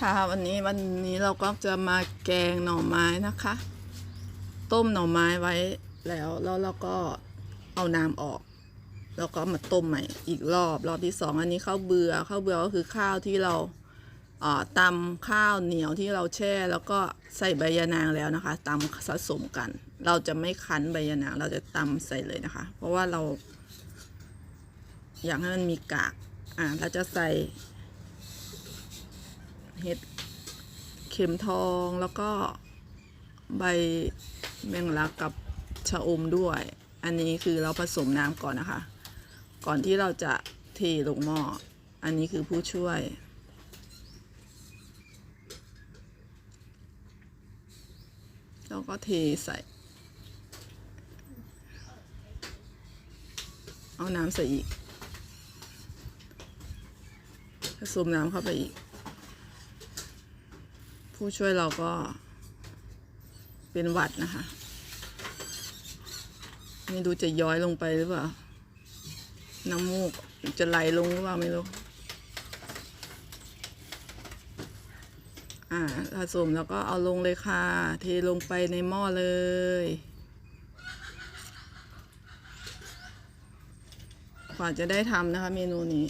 ค่ะวันนี้วันนี้เราก็จะมาแกงหน่อไม้นะคะ ต้มหน่อไม้ไว้แล้วแล้วเราก็เอาน้ำออก แล้วก็มาต้มใหม่อีกรอบรอบที่สองอันนี้ข้าวเบื่อข้าวเบื่อก็คือข้าวที่เราเอ่อตำข้าวเหนียวที่เราแช่ แล้วก็ใส่ใบยะนางแล้วนะคะตำสะสมกัน เราจะไม่คั้นใบยะนางเราจะตำใส่เลยนะคะ เพราะว่าเรา อยากให้มันมีกากอ่าเราจะใส่ เห็ดเข็มทองแล้วก็ใบแมงลักกับชะอมด้วย อันนี้คือเราผสมน้ำก่อนนะคะ ก่อนที่เราจะเทลงหม้อ อันนี้คือผู้ช่วย แล้วก็เทใส่ เอาน้ำใส่อีก ผสมน้ำเข้าไปอีก ผู้ช่วยเราก็เป็นหวัดนะคะ ไม่รู้จะย้อยลงไปหรือเปล่า น้ำมูกจะไหลลงหรือเปล่าไม่รู้ อ่าผสมแล้วก็เอาลงเลยค่ะ เทลงไปในหม้อเลยกว่าจะได้ทำนะคะเมนูนี้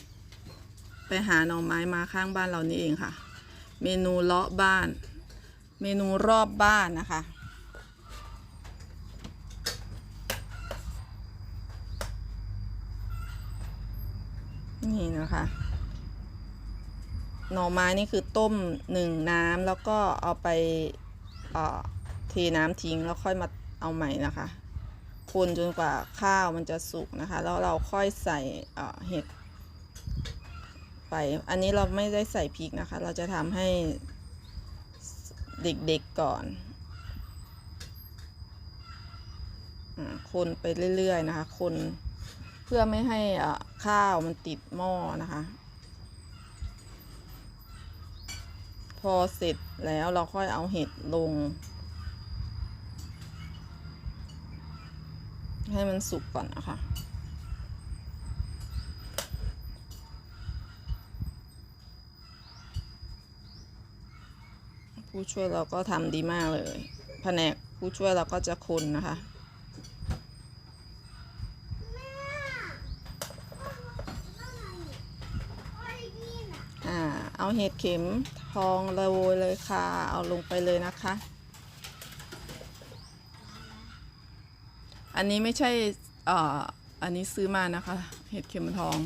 ไปหาหน่อไม้มาข้างบ้านเรานี่เองค่ะ เมนูเลาะบ้าน เมนูรอบบ้านนะคะ นี่นะคะ หน่อไม้นี่คือต้มหนึ่งน้ำแล้วก็เอาไปเทน้ำทิ้งแล้วค่อยมาเอาใหม่นะคะคนจนกว่าข้าวมันจะสุกนะคะ แล้วเราค่อยใส่เห็ดไป อันนี้เราไม่ได้ใส่พริกนะคะ เราจะทำให้ เด็กๆก่อนอคนไปเรื่อยๆนะคะ คนเพื่อไม่ให้อ่าข้าวมันติดหม้อนะคะ พอเสร็จแล้วเราค่อยเอาเห็ดลง ให้มันสุกก่อนนะคะ ผู้ช่วยเราก็ทำดีมากเลย แผนกผู้ช่วยเราก็จะคนนะคะอ่าเอาเห็ดเข็มทองโรยเลยค่ะ เอาลงไปเลยนะคะ อันนี้ไม่ใช่อ่ออันนี้ซื้อมานะคะ เห็ดเข็มทอง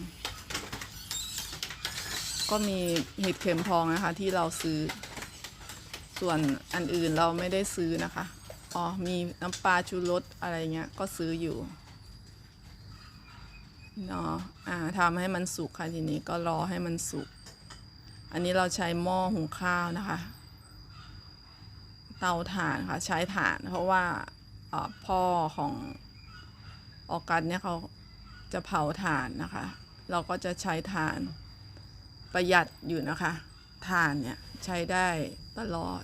ก็มีเห็ดเข็มทองนะคะที่เราซื้อ ส่วนอันอื่นเราไม่ได้ซื้อนะคะ อ๋อ มีน้ำปลาชูรสอะไรเงี้ย ก็ซื้ออยู่เนาะอ่าทำให้มันสุกค่ะทีนี้ก็รอให้มันสุก อันนี้เราใช้หม้อหุงข้าวนะคะ เตาถ่านค่ะ ใช้ถ่าน เพราะว่าพ่อของออกัสเนี่ยเขาจะเผาถ่านนะคะ เราก็จะใช้ถ่านประหยัดอยู่นะคะ ถ่านเนี่ยใช้ได้ตลอด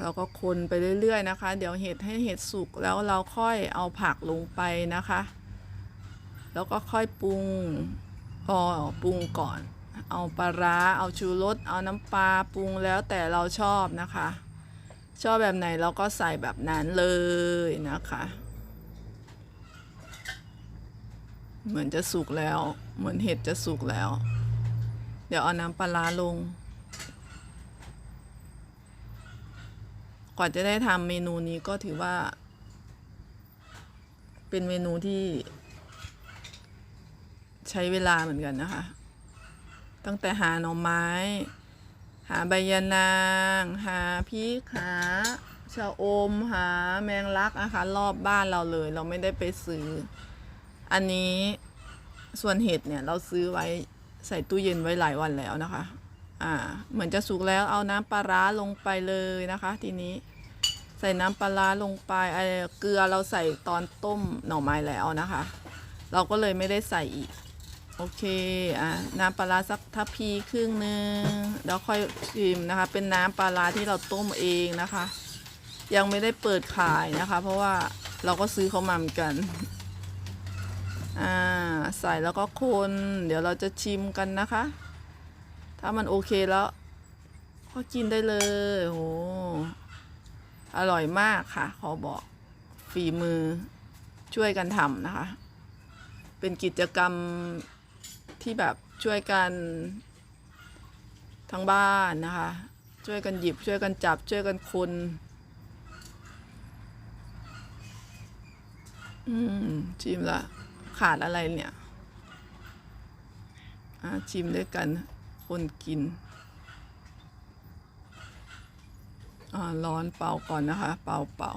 เราก็คนไปเรื่อยๆนะคะ เดี๋ยวเห็ดให้เห็ดสุกแล้วเราค่อยเอาผักลงไปนะคะ แล้วก็ค่อยปรุงพอปรุงก่อน เอาปลาร้าเอาชูรสเอาน้ำปลาปรุงแล้วแต่เราชอบนะคะ ชอบแบบไหนเราก็ใส่แบบนั้นเลยนะคะ เหมือนจะสุกแล้ว เหมือนเห็ดจะสุกแล้ว เดี๋ยวเอาน้ำปลาร้าลง กว่าจะได้ทำเมนูนี้ก็ถือว่า เป็นเมนูที่ ใช้เวลาเหมือนกันนะคะ ตั้งแต่หาหน่อไม้ หาใบยะนาง หาพริกหาชะอมหาแมงลักนะคะรอบบ้านเราเลย เราไม่ได้ไปซื้อ อันนี้ส่วนเห็ดเนี่ยเราซื้อไว้ใส่ตู้เย็นไว้หลายวันแล้วนะคะ อ่า เหมือนจะสุกแล้วเอาน้ำปลาร้าลงไปเลยนะคะ ทีนี้ ใส่น้ำปลาลงไปเกลือเราใส่ตอนต้มหน่อไม้แล้วนะคะ เราก็เลยไม่ได้ใส่อีก โอเคอะน้ำปลาสักทัพพีครึ่งหนึ่งแล้วค่อยชิมนะคะ เป็นน้ำปลาที่เราต้มเองนะคะ ยังไม่ได้เปิดขายนะคะ เพราะว่าเราก็ซื้อเขามาเหมือนกันอ่าใส่แล้วก็คนเดี๋ยวเราจะชิมกันนะคะ ถ้ามันโอเคแล้วก็กินได้เลยโห อร่อยมากค่ะขอบอกฝีมือช่วยกันทำนะคะ เป็นกิจกรรมที่แบบช่วยกันทั้งบ้านนะคะ ช่วยกันหยิบช่วยกันจับ ช่วยกันคนอืมชิมละขาดอะไรเนี่ย อะชิมด้วยกันคนกิน อ่า ร้อนเป่าก่อนนะคะ เป่าเป่า